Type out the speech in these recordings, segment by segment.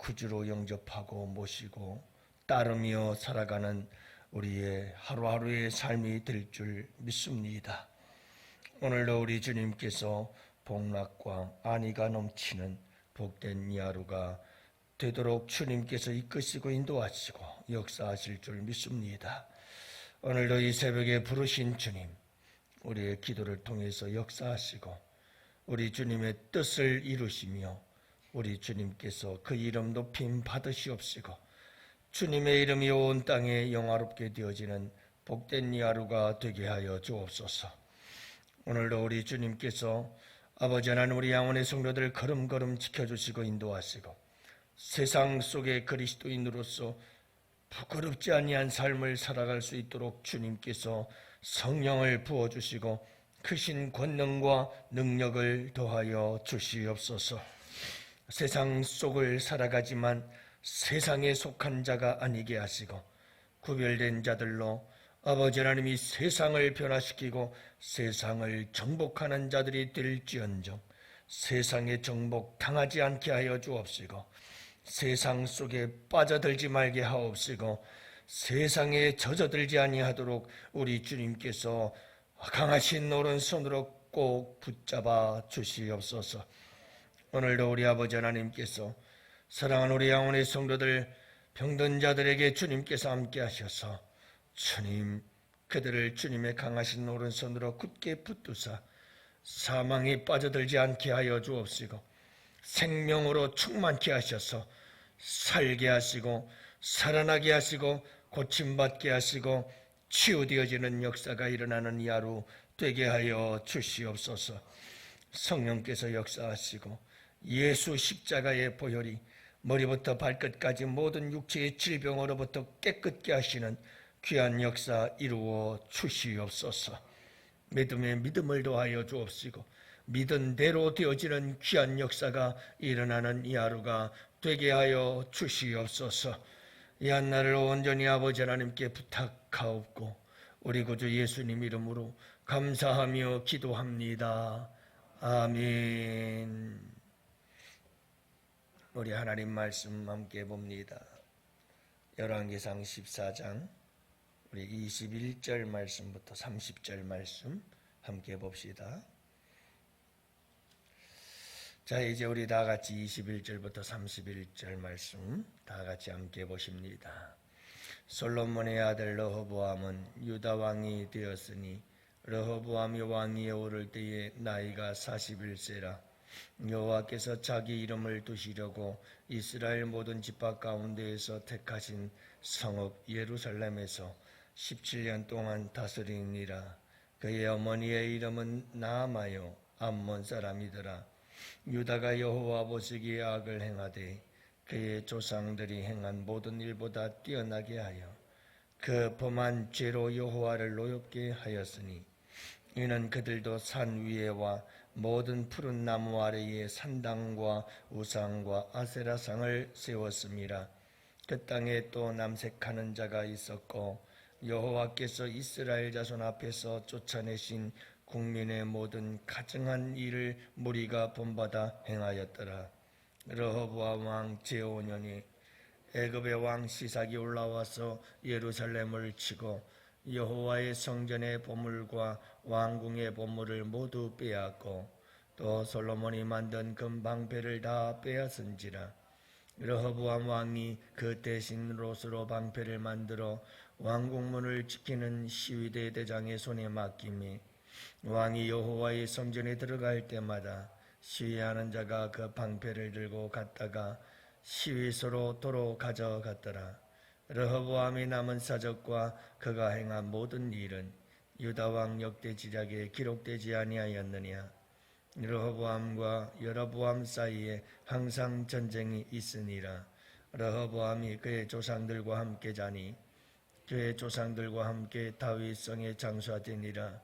구주로 영접하고 모시고 따르며 살아가는 우리의 하루하루의 삶이 될 줄 믿습니다. 오늘도 우리 주님께서 복락과 안위가 넘치는 복된 이 하루가 되도록 주님께서 이끄시고 인도하시고 역사하실 줄 믿습니다. 오늘도 이 새벽에 부르신 주님, 우리의 기도를 통해서 역사하시고 우리 주님의 뜻을 이루시며 우리 주님께서 그 이름 높임 받으시옵시고 주님의 이름이 온 땅에 영화롭게 되어지는 복된 이 하루가 되게 하여 주옵소서. 오늘도 우리 주님께서 아버지 하나님 우리 양원의 성도들 걸음걸음 지켜주시고 인도하시고 세상 속에 그리스도인으로서 부끄럽지 아니한 삶을 살아갈 수 있도록 주님께서 성령을 부어주시고 크신 권능과 능력을 더하여 주시옵소서. 세상 속을 살아가지만 세상에 속한 자가 아니게 하시고 구별된 자들로 아버지 하나님이 세상을 변화시키고 세상을 정복하는 자들이 될지언정 세상에 정복 당하지 않게 하여 주옵시고 세상 속에 빠져들지 말게 하옵시고 세상에 젖어들지 아니하도록 우리 주님께서 강하신 오른손으로 꼭 붙잡아 주시옵소서. 오늘도 우리 아버지 하나님께서 사랑하는 우리 양원의 성도들 병든 자들에게 주님께서 함께 하셔서 주님 그들을 주님의 강하신 오른손으로 굳게 붙드사 사망에 빠져들지 않게 하여 주옵시고 생명으로 충만케 하셔서 살게 하시고 살아나게 하시고 고침받게 하시고 치유되어지는 역사가 일어나는 이 하루 되게 하여 주시옵소서. 성령께서 역사하시고 예수 십자가의 보혈이 머리부터 발끝까지 모든 육체의 질병으로부터 깨끗게 하시는 귀한 역사 이루어 주시옵소서. 믿음에 믿음을 더하여 주옵시고 믿은 대로 되어지는 귀한 역사가 일어나는 이 하루가 되게 하여 주시옵소서. 이 한날을 온전히 아버지 하나님께 부탁하옵고 우리 구주 예수님 이름으로 감사하며 기도합니다. 아멘. 우리 하나님 말씀 함께 봅니다. 열왕기상 14장 우리 21절 말씀부터 30절 말씀 함께 봅시다. 자, 이제 우리 다 같이 21절부터 31절 말씀 다 같이 함께 보십니다. 솔로몬의 아들 러호보암은 유다 왕이 되었으니 러호보암이 왕위에 오를 때에 나이가 41세라 여호와께서 자기 이름을 두시려고 이스라엘 모든 집합 가운데에서 택하신 성읍 예루살렘에서 17년 동안 다스리니라. 그의 어머니의 이름은 나아마요 암몬 사람이더라. 유다가 여호와 보시기에 악을 행하되 그의 조상들이 행한 모든 일보다 뛰어나게 하여 그 범한 죄로 여호와를 노엽게 하였으니 이는 그들도 산 위에와 모든 푸른 나무 아래에 산당과 우상과 아세라상을 세웠습니다. 그 땅에 또 남색하는 자가 있었고 여호와께서 이스라엘 자손 앞에서 쫓아내신 국민의 모든 가증한 일을 무리가 본받아 행하였더라. 러호보암 왕 제5년이 애굽의 왕 시삭이 올라와서 예루살렘을 치고 여호와의 성전의 보물과 왕궁의 보물을 모두 빼앗고 또 솔로몬이 만든 금방패를 다 빼앗은지라 여호보암 왕이 그 대신 롯으로 방패를 만들어 왕궁문을 지키는 시위대 대장의 손에 맡김이 왕이 여호와의 성전에 들어갈 때마다 시위하는 자가 그 방패를 들고 갔다가 시위소로 도로 가져갔더라. 르허보암이 남은 사적과 그가 행한 모든 일은 유다 왕 역대 지략에 기록되지 아니하였느냐. 르허보암과 여러보암 사이에 항상 전쟁이 있으니라. 르허보암이 그의 조상들과 함께 자니 그의 조상들과 함께 다윗 성에 장수하되니라.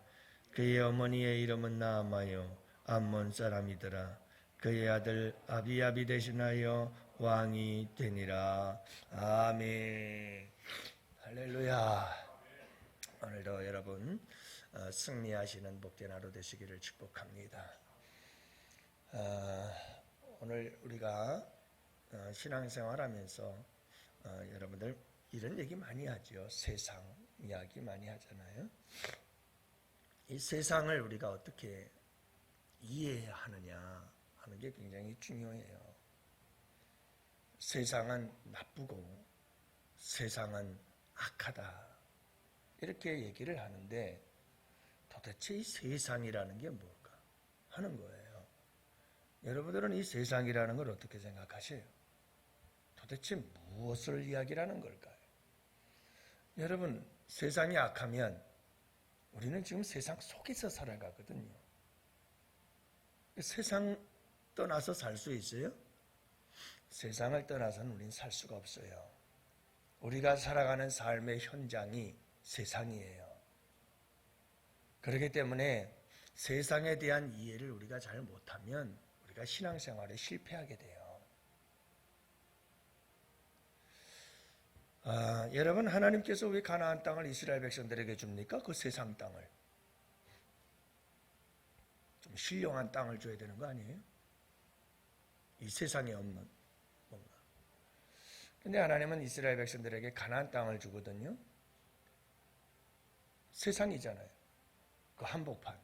그의 어머니의 이름은 나아마요 암몬 사람이더라. 그의 아들 아비아비 대신하여 왕이 되니라. 아멘. 할렐루야. 오늘도 여러분 어, 승리하시는 복된 하루 되시기를 축복합니다. 어, 오늘 우리가 어, 어, 신앙생활하면서 어, 여러분들 이런 얘기 많이 하죠. 세상 이야기 많이 하잖아요. 이 세상을 우리가 어떻게 이해하느냐 하는 게 굉장히 중요해요. 세상은 나쁘고 세상은 악하다. 이렇게 얘기를 하는데 도대체 이 세상이라는 게 뭘까 하는 거예요. 여러분들은 이 세상이라는 걸 어떻게 생각하세요? 도대체 무엇을 이야기하는 걸까요? 여러분, 세상이 악하면 우리는 지금 세상 속에서 살아가거든요. 세상 떠나서 살 수 있어요? 세상을 떠나서는 우리는 살 수가 없어요. 우리가 살아가는 삶의 현장이 세상이에요. 그렇기 때문에 세상에 대한 이해를 우리가 잘 못하면 우리가 신앙생활에 실패하게 돼요. 아, 여러분 하나님께서 왜 가나안 땅을 이스라엘 백성들에게 줍니까? 그 세상 땅을 좀 신령한 땅을 줘야 되는 거 아니에요? 이 세상에 없는 뭔가. 근데 하나님은 이스라엘 백성들에게 가나안 땅을 주거든요. 세상이잖아요. 그 한복판.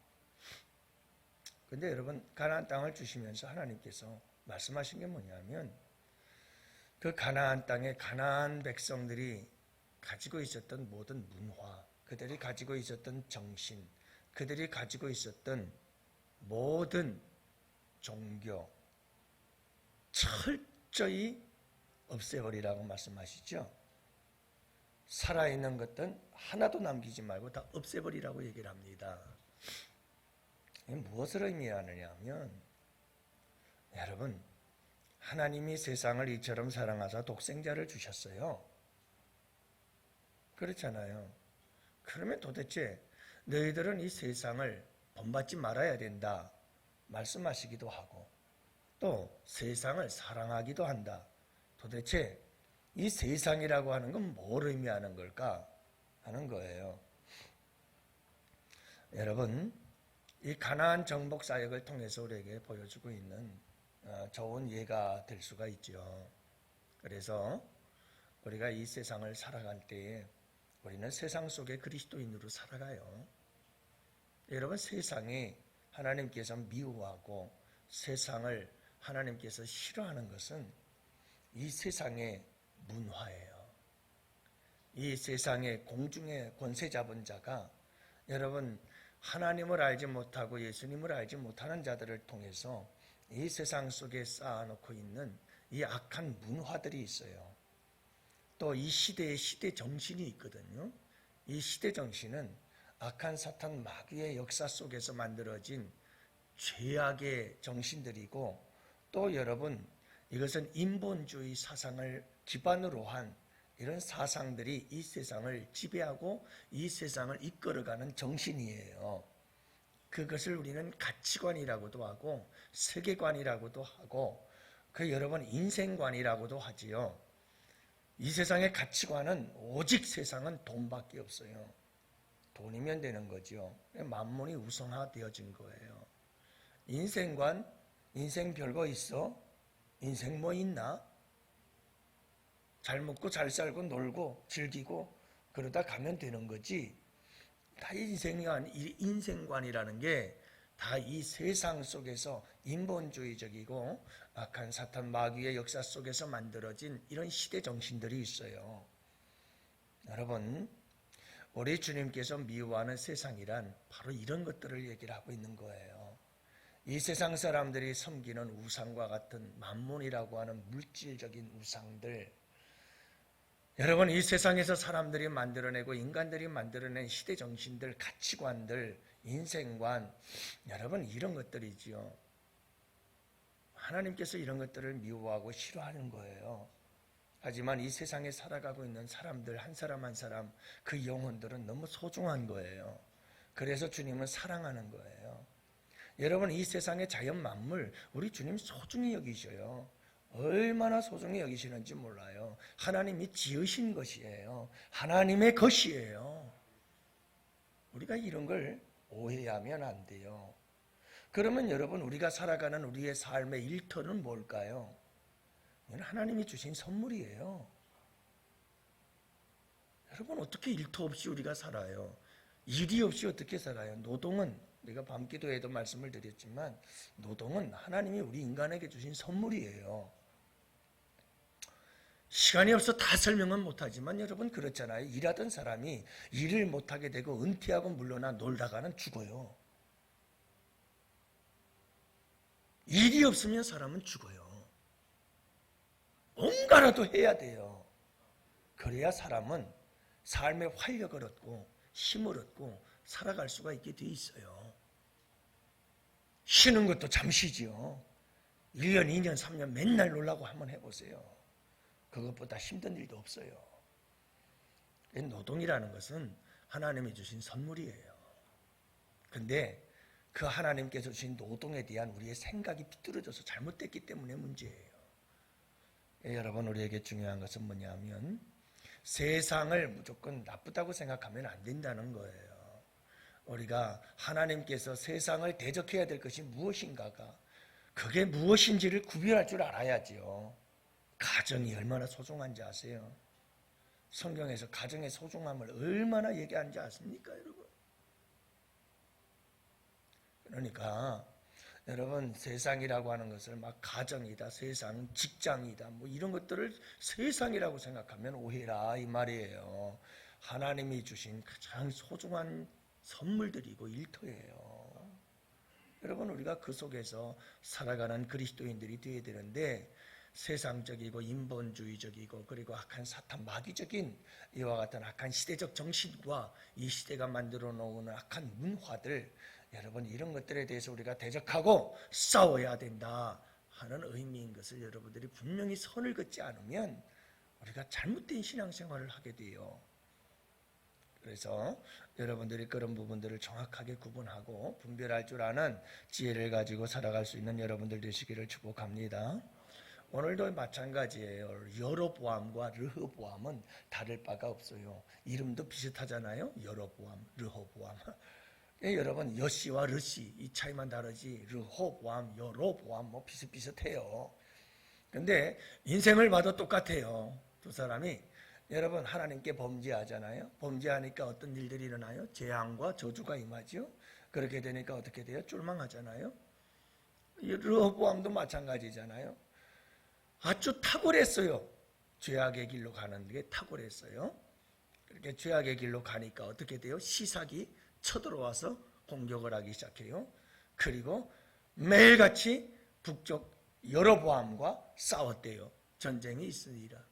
근데 여러분 가나안 땅을 주시면서 하나님께서 말씀하신 게 뭐냐면 그 가나안 땅에 가나안 백성들이 가지고 있었던 모든 문화, 그들이 가지고 있었던 정신, 그들이 가지고 있었던 모든 종교 철저히 없애버리라고 말씀하시죠. 살아있는 것들은 하나도 남기지 말고 다 없애버리라고 얘기를 합니다. 이게 무엇을 의미하느냐 하면 여러분 하나님이 세상을 이처럼 사랑하사 독생자를 주셨어요. 그렇잖아요. 그러면 도대체 너희들은 이 세상을 본받지 말아야 된다. 말씀하시기도 하고 또 세상을 사랑하기도 한다. 도대체 이 세상이라고 하는 건 뭘 의미하는 걸까 하는 거예요. 여러분, 이 가나안 정복 사역을 통해서 우리에게 보여주고 있는 어, 좋은 예가 될 수가 있죠. 그래서 우리가 이 세상을 살아갈 때에 우리는 세상 속에 그리스도인으로 살아가요. 여러분 세상이 하나님께서 미워하고 세상을 하나님께서 싫어하는 것은 이 세상의 문화예요. 이 세상의 공중의 권세 잡은 자가 여러분 하나님을 알지 못하고 예수님을 알지 못하는 자들을 통해서 이 세상 속에 쌓아놓고 있는 이 악한 문화들이 있어요. 또 이 시대의 시대 정신이 있거든요. 이 시대 정신은 악한 사탄 마귀의 역사 속에서 만들어진 죄악의 정신들이고 또 여러분 이것은 인본주의 사상을 기반으로 한 이런 사상들이 이 세상을 지배하고 이 세상을 이끌어가는 정신이에요. 그것을 우리는 가치관이라고도 하고 세계관이라고도 하고 그 여러분 인생관이라고도 하지요. 이 세상의 가치관은 오직 세상은 돈밖에 없어요. 돈이면 되는 거죠. 만문이 우성화되어진 거예요. 인생관, 인생 별거 있어? 인생 뭐 있나? 잘 먹고 잘 살고 놀고 즐기고 그러다 가면 되는 거지. 다 인생관, 인생관이라는 게 다 이 세상 속에서 인본주의적이고 악한 사탄 마귀의 역사 속에서 만들어진 이런 시대 정신들이 있어요. 여러분, 우리 주님께서 미워하는 세상이란 바로 이런 것들을 얘기를 하고 있는 거예요. 이 세상 사람들이 섬기는 우상과 같은 만문이라고 하는 물질적인 우상들, 여러분 이 세상에서 사람들이 만들어내고 인간들이 만들어낸 시대 정신들, 가치관들, 인생관, 여러분 이런 것들이지요. 하나님께서 이런 것들을 미워하고 싫어하는 거예요. 하지만 이 세상에 살아가고 있는 사람들 한 사람 한 사람 그 영혼들은 너무 소중한 거예요. 그래서 주님을 사랑하는 거예요. 여러분 이 세상의 자연 만물 우리 주님 소중히 여기셔요. 얼마나 소중히 여기시는지 몰라요. 하나님이 지으신 것이에요. 하나님의 것이에요. 우리가 이런 걸 오해하면 안 돼요. 그러면 여러분 우리가 살아가는 우리의 삶의 일터는 뭘까요? 이건 하나님이 주신 선물이에요. 여러분 어떻게 일터 없이 우리가 살아요? 일이 없이 어떻게 살아요? 노동은 내가 밤기도에도 말씀을 드렸지만 노동은 하나님이 우리 인간에게 주신 선물이에요. 시간이 없어 다 설명은 못하지만 여러분 그렇잖아요. 일하던 사람이 일을 못하게 되고 은퇴하고 물러나 놀다가는 죽어요. 일이 없으면 사람은 죽어요. 뭔가라도 해야 돼요. 그래야 사람은 삶의 활력을 얻고 힘을 얻고 살아갈 수가 있게 돼 있어요. 쉬는 것도 잠시지요. 1년, 2년, 3년 맨날 놀라고 한번 해보세요. 그것보다 힘든 일도 없어요. 노동이라는 것은 하나님이 주신 선물이에요. 근데 그 하나님께서 주신 노동에 대한 우리의 생각이 비뚤어져서 잘못됐기 때문에 문제예요. 예, 여러분 우리에게 중요한 것은 뭐냐면 세상을 무조건 나쁘다고 생각하면 안 된다는 거예요. 우리가 하나님께서 세상을 대적해야 될 것이 무엇인가가 그게 무엇인지를 구별할 줄 알아야지요. 가정이 얼마나 소중한지 아세요? 성경에서 가정의 소중함을 얼마나 얘기하는지 아십니까, 여러분? 그러니까 여러분 세상이라고 하는 것을 막 가정이다, 세상, 직장이다, 뭐 이런 것들을 세상이라고 생각하면 오해라 이 말이에요. 하나님이 주신 가장 소중한 선물들이고 일터예요. 여러분 우리가 그 속에서 살아가는 그리스도인들이 되어야 되는데 세상적이고 인본주의적이고 그리고 악한 사탄 마귀적인 이와 같은 악한 시대적 정신과 이 시대가 만들어 놓은 악한 문화들 여러분 이런 것들에 대해서 우리가 대적하고 싸워야 된다 하는 의미인 것을 여러분들이 분명히 선을 긋지 않으면 우리가 잘못된 신앙생활을 하게 돼요. 그래서 여러분들이 그런 부분들을 정확하게 구분하고 분별할 줄 아는 지혜를 가지고 살아갈 수 있는 여러분들 되시기를 축복합니다. 오늘도 마찬가지예요. 여로보암과 르호보암은 다를 바가 없어요. 이름도 비슷하잖아요. 여로보암, 르호보암. 예, 여러분 여씨와 르씨 이 차이만 다르지 르호보암, 여로보암 뭐 비슷비슷해요. 근데 인생을 봐도 똑같아요. 두 사람이 여러분 하나님께 범죄하잖아요. 범죄하니까 어떤 일들이 일어나요? 재앙과 저주가 임하죠. 그렇게 되니까 어떻게 돼요? 쫄망하잖아요. 르호보암도 마찬가지잖아요. 아주 탁월했어요. 죄악의 길로 가는 게 탁월했어요. 그렇게 죄악의 길로 가니까 어떻게 돼요? 시삭이 쳐들어와서 공격을 하기 시작해요. 그리고 매일같이 북쪽 여로보암과 싸웠대요. 전쟁이 있으리라.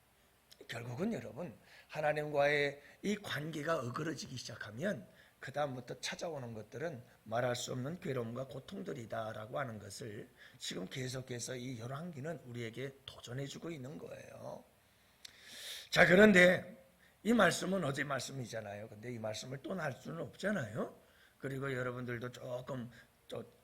결국은 여러분 하나님과의 이 관계가 어그러지기 시작하면 그 다음부터 찾아오는 것들은 말할 수 없는 괴로움과 고통들이다라고 하는 것을 지금 계속해서 이 열왕기는 우리에게 도전해주고 있는 거예요. 자 그런데 이 말씀은 어제 말씀이잖아요. 근데 이 말씀을 또할 수는 없잖아요. 그리고 여러분들도 조금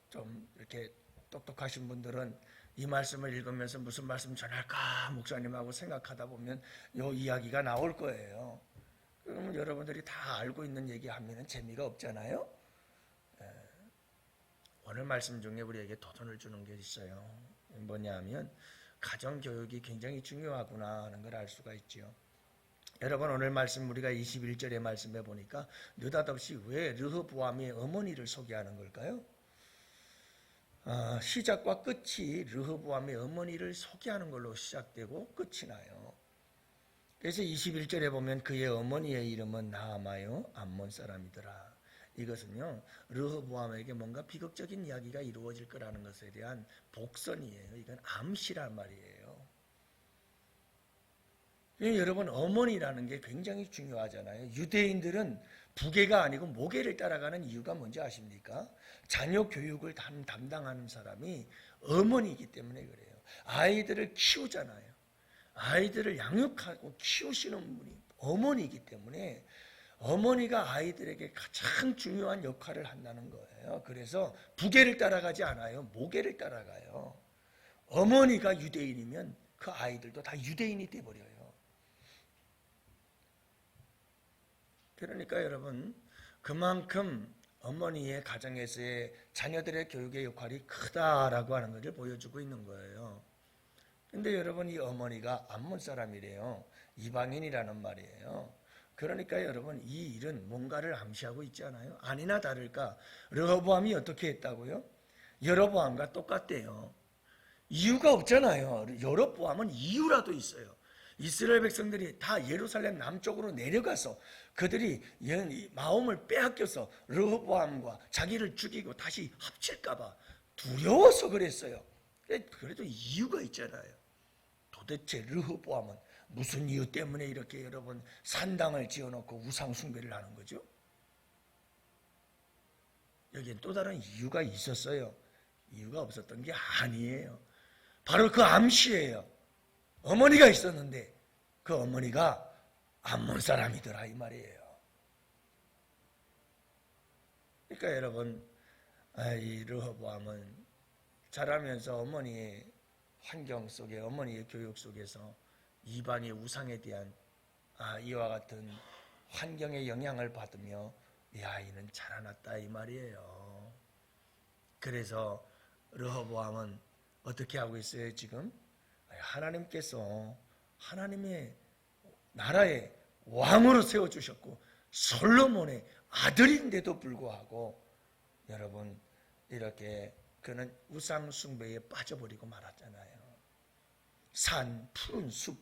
좀 이렇게 똑똑하신 분들은 이 말씀을 읽으면서 무슨 말씀 전할까 목사님하고 생각하다 보면 요 이야기가 나올 거예요. 그러면 여러분들이 다 알고 있는 얘기하면 재미가 없잖아요. 예. 오늘 말씀 중에 우리에게 도전을 주는 게 있어요. 뭐냐면 가정 교육이 굉장히 중요하구나 하는 걸 알 수가 있죠. 여러분 오늘 말씀 우리가 21절의 말씀에 보니까 느닷없이 왜 르흐보암의 어머니를 소개하는 걸까요? 어, 시작과 끝이 르흐보암의 어머니를 소개하는 걸로 시작되고 끝이 나요. 그래서 21절에 보면 그의 어머니의 이름은 나아마요 암몬 사람이더라. 이것은요 르호보암에게 뭔가 비극적인 이야기가 이루어질 거라는 것에 대한 복선이에요. 이건 암시란 말이에요. 여러분 어머니라는 게 굉장히 중요하잖아요. 유대인들은 부계가 아니고 모계를 따라가는 이유가 뭔지 아십니까? 자녀 교육을 담당하는 사람이 어머니이기 때문에 그래요. 아이들을 키우잖아요. 아이들을 양육하고 키우시는 분이 어머니이기 때문에 어머니가 아이들에게 가장 중요한 역할을 한다는 거예요. 그래서 부계를 따라가지 않아요. 모계를 따라가요. 어머니가 유대인이면 그 아이들도 다 유대인이 돼버려요. 그러니까 여러분 그만큼 어머니의 가정에서의 자녀들의 교육의 역할이 크다라고 하는 것을 보여주고 있는 거예요. 근데 여러분 이 어머니가 암몬 사람이래요. 이방인이라는 말이에요. 그러니까 여러분 이 일은 뭔가를 암시하고 있잖아요. 아니나 다를까 르호보암이 어떻게 했다고요? 여로보암과 똑같대요. 이유가 없잖아요. 여로보암은 이유라도 있어요. 이스라엘 백성들이 다 예루살렘 남쪽으로 내려가서 그들이 예, 마음을 빼앗겨서 르호보암과 자기를 죽이고 다시 합칠까봐 두려워서 그랬어요. 그래도 이유가 있잖아요. 도대체 르호보암은 무슨 이유 때문에 이렇게 여러분 산당을 지어놓고 우상 숭배를 하는 거죠? 여기엔 또 다른 이유가 있었어요. 이유가 없었던 게 아니에요. 바로 그 암시예요. 어머니가 있었는데 그 어머니가 암몬 사람이더라 이 말이에요. 그러니까 여러분 아, 이 르호보암은 자라면서 어머니의 환경 속에 어머니의 교육 속에서 이방의 우상에 대한 아, 이와 같은 환경의 영향을 받으며 이 아이는 자라났다 이 말이에요. 그래서 르호보암은 어떻게 하고 있어요 지금? 하나님께서 하나님의 나라의 왕으로 세워주셨고 솔로몬의 아들인데도 불구하고 여러분 이렇게 그는 우상 숭배에 빠져버리고 말았잖아요. 산 푸른 숲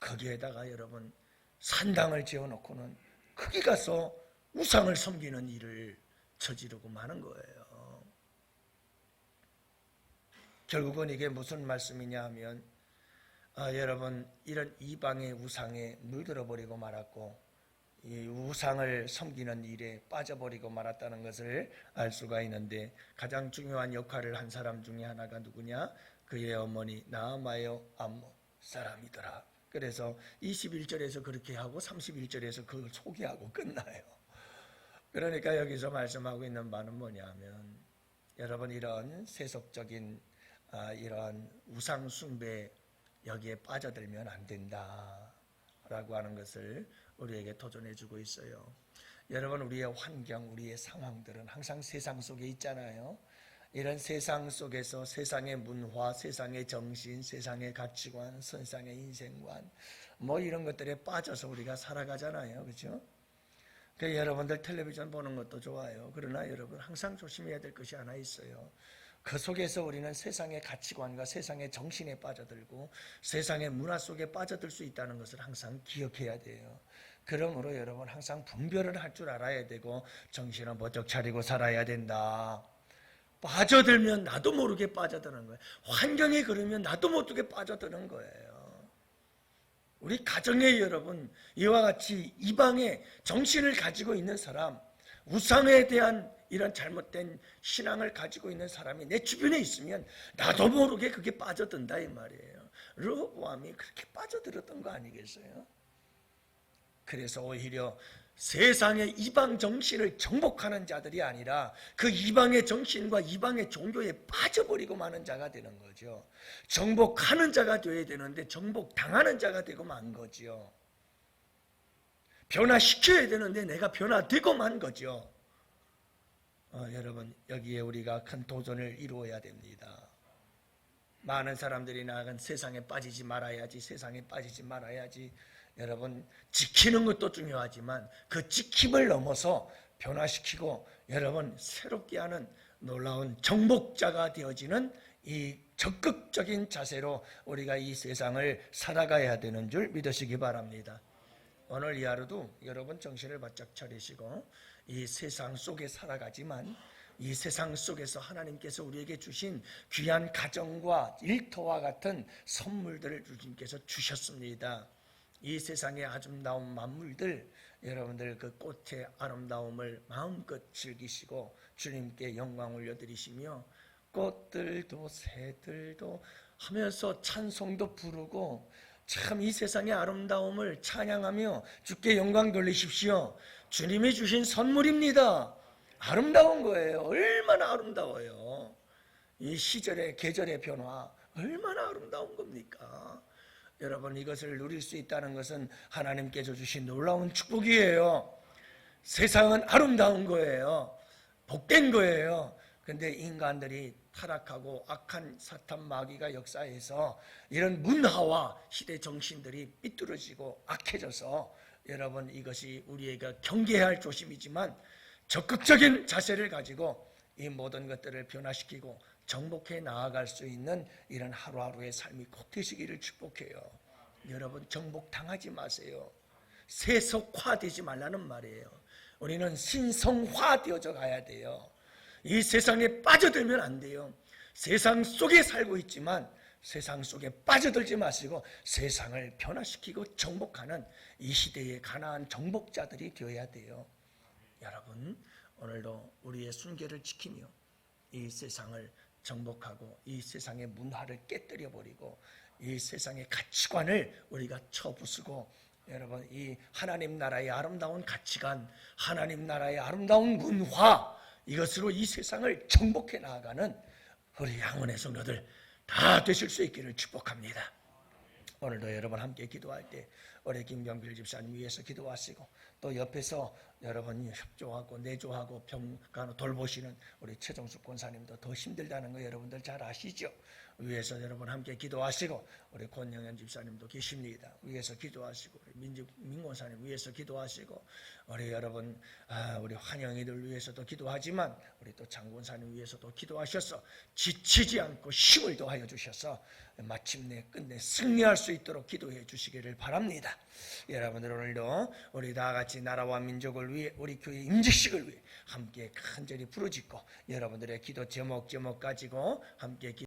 거기에다가 여러분 산당을 지어놓고는 거기 가서 우상을 섬기는 일을 저지르고 마는 거예요. 결국은 이게 무슨 말씀이냐 하면 아, 여러분 이런 이방의 우상에 물들어 버리고 말았고 이 우상을 섬기는 일에 빠져버리고 말았다는 것을 알 수가 있는데 가장 중요한 역할을 한 사람 중에 하나가 누구냐? 그의 어머니 나아마요 암모 사람이더라. 그래서 21절에서 그렇게 하고 31절에서 그걸 소개하고 끝나요. 그러니까 여기서 말씀하고 있는 바는 뭐냐면 여러분 이런 세속적인 아, 이러한 우상 숭배 여기에 빠져들면 안 된다라고 하는 것을 우리에게 도전해 주고 있어요. 여러분 우리의 환경, 우리의 상황들은 항상 세상 속에 있잖아요. 이런 세상 속에서 세상의 문화, 세상의 정신, 세상의 가치관, 세상의 인생관 뭐 이런 것들에 빠져서 우리가 살아가잖아요. 그렇죠? 그 여러분들 텔레비전 보는 것도 좋아요. 그러나 여러분 항상 조심해야 될 것이 하나 있어요. 그 속에서 우리는 세상의 가치관과 세상의 정신에 빠져들고 세상의 문화 속에 빠져들 수 있다는 것을 항상 기억해야 돼요. 그러므로 여러분 항상 분별을 할 줄 알아야 되고 정신을 번쩍 차리고 살아야 된다. 빠져들면 나도 모르게 빠져드는 거예요. 환경에 그러면 나도 모르게 빠져드는 거예요. 우리 가정에 여러분 이와 같이 이방의 정신을 가지고 있는 사람, 우상에 대한 이런 잘못된 신앙을 가지고 있는 사람이 내 주변에 있으면 나도 모르게 그게 빠져든다 이 말이에요. 르호보암이 그렇게 빠져들었던 거 아니겠어요? 그래서 오히려 세상의 이방 정신을 정복하는 자들이 아니라 그 이방의 정신과 이방의 종교에 빠져버리고 마는 자가 되는 거죠. 정복하는 자가 되어야 되는데 정복 당하는 자가 되고 만 거죠. 변화시켜야 되는데 내가 변화되고 만 거죠. 어, 여러분 여기에 우리가 큰 도전을 이루어야 됩니다. 많은 사람들이 나간 세상에 빠지지 말아야지 세상에 빠지지 말아야지 여러분 지키는 것도 중요하지만 그 지킴을 넘어서 변화시키고 여러분 새롭게 하는 놀라운 정복자가 되어지는 이 적극적인 자세로 우리가 이 세상을 살아가야 되는 줄 믿으시기 바랍니다. 오늘 이 하루도 여러분 정신을 바짝 차리시고 이 세상 속에 살아가지만 이 세상 속에서 하나님께서 우리에게 주신 귀한 가정과 일터와 같은 선물들을 주님께서 주셨습니다. 이 세상의 아름다운 만물들 여러분들 그 꽃의 아름다움을 마음껏 즐기시고 주님께 영광 올려드리시며 꽃들도 새들도 하면서 찬송도 부르고 참 이 세상의 아름다움을 찬양하며 주께 영광 돌리십시오. 주님이 주신 선물입니다. 아름다운 거예요. 얼마나 아름다워요. 이 시절의 계절의 변화 얼마나 아름다운 겁니까? 여러분 이것을 누릴 수 있다는 것은 하나님께서 주신 놀라운 축복이에요. 세상은 아름다운 거예요. 복된 거예요. 근데 인간들이 타락하고 악한 사탄 마귀가 역사해서 이런 문화와 시대 정신들이 삐뚤어지고 악해져서 여러분 이것이 우리에게 경계해야 할 조심이지만 적극적인 자세를 가지고 이 모든 것들을 변화시키고 정복해 나아갈 수 있는 이런 하루하루의 삶이 꼭 되시기를 축복해요. 여러분 정복 당하지 마세요. 세속화되지 말라는 말이에요. 우리는 신성화되어져 가야 돼요. 이 세상에 빠져들면 안 돼요. 세상 속에 살고 있지만 세상 속에 빠져들지 마시고 세상을 변화시키고 정복하는 이 시대의 가나안 정복자들이 되어야 돼요. 여러분 오늘도 우리의 순결을 지키며 이 세상을 정복하고 이 세상의 문화를 깨뜨려 버리고 이 세상의 가치관을 우리가 쳐부수고 여러분 이 하나님 나라의 아름다운 가치관, 하나님 나라의 아름다운 문화 이것으로 이 세상을 정복해 나아가는 우리 양원의 성도들 다 되실 수 있기를 축복합니다. 오늘도 여러분 함께 기도할 때 우리 김경필 집사님 위해서 기도하시고 또 옆에서 여러분이 협조하고 내조하고 병간 돌보시는 우리 최정숙 권사님도 더 힘들다는 거 여러분들 잘 아시죠? 위에서 여러분 함께 기도하시고 우리 권영현 집사님도 계십니다. 위에서 기도하시고 우리 민주 민권사님 위에서 기도하시고 우리 여러분 아, 우리 환영이들 위해서도 기도하지만 우리 또 장군사님 위해서도 기도하셔서 지치지 않고 힘을 더하여 주셔서 마침내 끝내 승리할 수 있도록 기도해 주시기를 바랍니다. 여러분들 오늘도 우리 다 같이 나라와 민족을 위해 우리 교회 임직식을 위해 함께 간절히 부르짖고 여러분들의 기도 제목 제목 가지고 함께 기